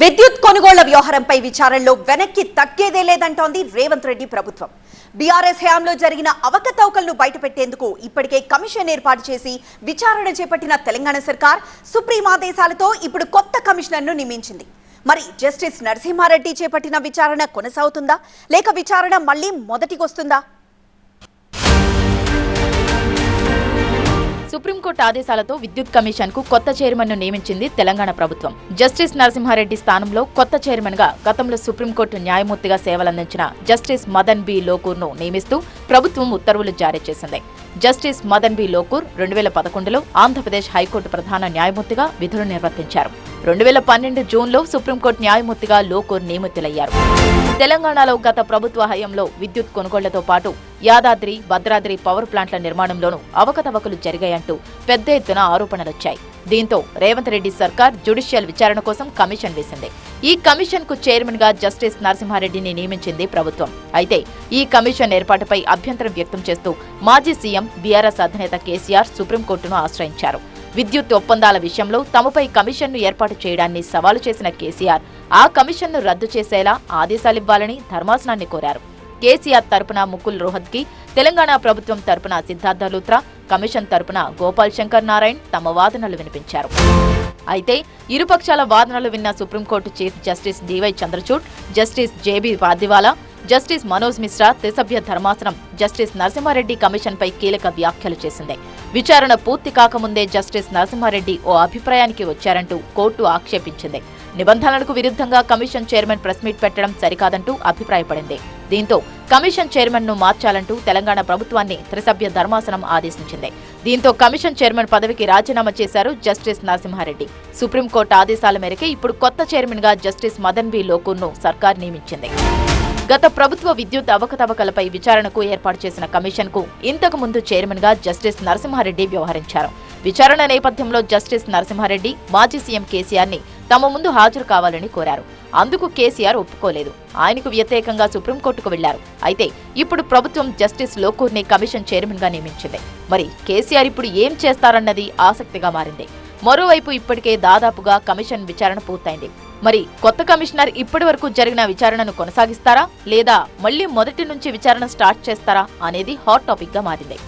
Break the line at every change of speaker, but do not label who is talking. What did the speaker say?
విద్యుత్ కొనుగోళ్ళ వ్యవహారంపై విచారణలో వెనక్కి తగ్గేదే లేదంటోంది రేవంత్ రెడ్డి ప్రభుత్వం. బీఆర్ఎస్ హయాంలో జరిగిన అవకతవకలను బయటపెట్టేందుకు ఇప్పటికే కమిషన్ ఏర్పాటు చేసి విచారణ చేపట్టిన తెలంగాణ సర్కార్ సుప్రీం ఆదేశాలతో ఇప్పుడు కొత్త కమిషనర్ను నియమించింది. మరి జస్టిస్ నరసింహారెడ్డి చేపట్టిన విచారణ కొనసాగుతుందా? లేక విచారణ మళ్ళీ మొదటికొస్తుందా?
సుప్రీంకోర్టు ఆదేశాలతో విద్యుత్ కమిషన్కు కొత్త చైర్మన్ను నియమించింది తెలంగాణ ప్రభుత్వం. జస్టిస్ నరసింహారెడ్డి స్థానంలో కొత్త చైర్మన్గా గతంలో సుప్రీంకోర్టు న్యాయమూర్తిగా సేవలందించిన జస్టిస్ మదన్ బి లోకూర్ను నియమిస్తూ ప్రభుత్వం ఉత్తర్వులు జారీ చేసింది. జస్టిస్ మదన్ బి లోకూర్ రెండు వేల పదకొండులో ఆంధ్రప్రదేశ్ హైకోర్టు ప్రధాన న్యాయమూర్తిగా విధులు నిర్వర్తించారు. రెండు వేల పన్నెండు జూన్లో సుప్రీంకోర్టు న్యాయమూర్తిగా లోకూర్ నియమితులయ్యారు. తెలంగాణలో గత ప్రభుత్వ హయాంలో విద్యుత్ కొనుగోళ్ళతో పాటు యాదాద్రి భద్రాద్రి పవర్ ప్లాంట్ల నిర్మాణంలోనూ అవకతవకలు జరిగాయంటూ పెద్ద ఎత్తున ఆరోపణలొచ్చాయి. దీంతో రేవంత్ రెడ్డి సర్కార్ జ్యుడిషియల్ విచారణ కోసం కమిషన్ వేసింది. ఈ కమిషన్కు చైర్మన్గా జస్టిస్ నరసింహారెడ్డిని నియమించింది ప్రభుత్వం. అయితే ఈ కమిషన్ ఏర్పాటుపై అభ్యంతరం వ్యక్తం చేస్తూ మాజీ సీఎం బీఆర్ఎస్ అధినేత కేసీఆర్ సుప్రీంకోర్టును ఆశ్రయించారు. విద్యుత్ ఒప్పందాల విషయంలో తమపై కమిషన్ను ఏర్పాటు చేయడాన్ని సవాలు చేసిన కేసీఆర్ ఆ కమిషన్ను రద్దు చేసేలా ఆదేశాలివ్వాలని ధర్మాసనాన్ని కోరారు. కేసీఆర్ తరపున ముకుల్ రోహత్కి తెలంగాణ ప్రభుత్వం తరపున సిద్ధార్థ లూత్రా కమిషన్ తరపున గోపాల్ శంకర్ నారాయణ్ తమ వాదనలు వినిపించారు. అయితే ఇరుపక్షాల వాదనలు విన్న Supreme Court chief justice DY Chandrachud justice JB Wadiwala justice Manoj Mishra త్రిసభ్య ధర్మాసనం జస్టిస్ నరసింహారెడ్డి కమిషన్పై కీలక వ్యాఖ్యలు చేసింది. విచారణ పూర్తి కాకముందే జస్టిస్ నరసింహారెడ్డి ఓ అభిప్రాయానికి వచ్చారంటూ కోర్టు ఆక్షేపించింది. నిబంధనలకు విరుద్ధంగా కమిషన్ చైర్మన్ ప్రెస్ మీట్ పెట్టడం సరికాదంటూ అభిప్రాయపడింది. దీంతో కమిషన్ చైర్మన్ను మార్చాలంటూ తెలంగాణ ప్రభుత్వాన్ని త్రిసభ్య ధర్మాసనం ఆదేశించింది. దీంతో కమిషన్ చైర్మన్ పదవికి రాజీనామా చేశారు జస్టిస్ నరసింహారెడ్డి. సుప్రీంకోర్టు ఆదేశాల మేరకే ఇప్పుడు కొత్త చైర్మన్గా జస్టిస్ మదన్ బి లోకూర్ను సర్కార్ నియమించింది. గత ప్రభుత్వ విద్యుత్ అవకతవకలపై విచారణకు ఏర్పాటు చేసిన కమిషన్కు ఇంతకు ముందు చైర్మన్గా జస్టిస్ నరసింహారెడ్డి వ్యవహరించారు. విచారణ నేపథ్యంలో జస్టిస్ నరసింహారెడ్డి మాజీ సీఎం కేసీఆర్ని తమ ముందు హాజరు కావాలని కోరారు. అందుకు కేసీఆర్ ఒప్పుకోలేదు. ఆయనకు వ్యతిరేకంగా సుప్రీంకోర్టుకు వెళ్ళారు. అయితే ఇప్పుడు ప్రభుత్వం జస్టిస్ లోకూర్ని కమిషన్ చైర్మన్గా నియమించింది. మరి కేసీఆర్ ఇప్పుడు ఏం చేస్తారన్నది ఆసక్తిగా మారింది. మరోవైపు ఇప్పటికే దాదాపుగా కమిషన్ విచారణ పూర్తయింది. మరి కొత్త కమిషనర్ ఇప్పటి వరకు జరిగిన విచారణను కొనసాగిస్తారా? లేదా మళ్ళీ మొదటి నుంచి విచారణ స్టార్ట్ చేస్తారా? అనేది హాట్ టాపిక్గా మారింది.